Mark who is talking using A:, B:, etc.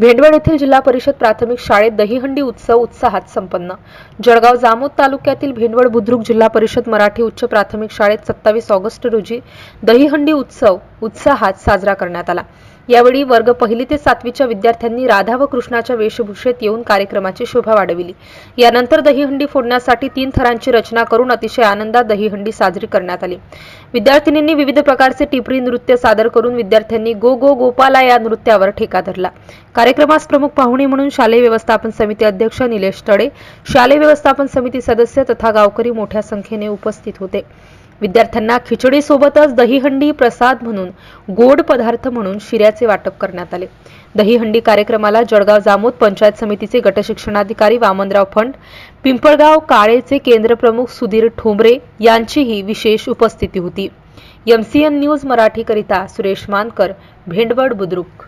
A: भेंडवड येथील जिल्हा परिषद प्राथमिक शाळेत दहीहंडी उत्सव उत्साहात संपन्न. जळगाव जामोद तालुक्यातील भेंडवड बुद्रुक जिल्हा परिषद मराठी उच्च प्राथमिक शाळेत सत्तावीस ऑगस्ट रोजी दहीहंडी उत्सव उत्साहात साजरा करण्यात आला. यावेळी वर्ग पहिली ते सातवीच्या विद्यार्थ्यांनी राधा व कृष्णाच्या वेशभूषेत येऊन कार्यक्रमाची शोभा वाढविली. यानंतर दहीहंडी फोडण्यासाठी तीन थरांची रचना करून अतिशय आनंदात दहीहंडी साजरी करण्यात आली. विद्यार्थिनींनी विविध प्रकारचे टिपरी नृत्य सादर करून विद्यार्थ्यांनी गो गो गोपाला या नृत्यावर ठेका धरला. कार्यक्रमास प्रमुख पाहुणे म्हणून शालेय व्यवस्थापन समिती अध्यक्ष निलेश तडे शालेय व्यवस्थापन समिती सदस्य तथा गावकरी मोठ्या संख्येने उपस्थित होते. विद्यार्थ्यांना खिचडीसोबतच दहीहंडी प्रसाद म्हणून गोड पदार्थ म्हणून शिऱ्याचे वाटप करण्यात आले. दहीहंडी कार्यक्रमाला जळगाव जामोद पंचायत समितीचे गटशिक्षणाधिकारी वामनराव फंड पिंपळगाव काळेचे केंद्रप्रमुख सुधीर ठोंबरे यांचीही विशेष उपस्थिती होती. एमसीएन न्यूज मराठीकरिता सुरेश मानकर भेंडवड बुद्रुक.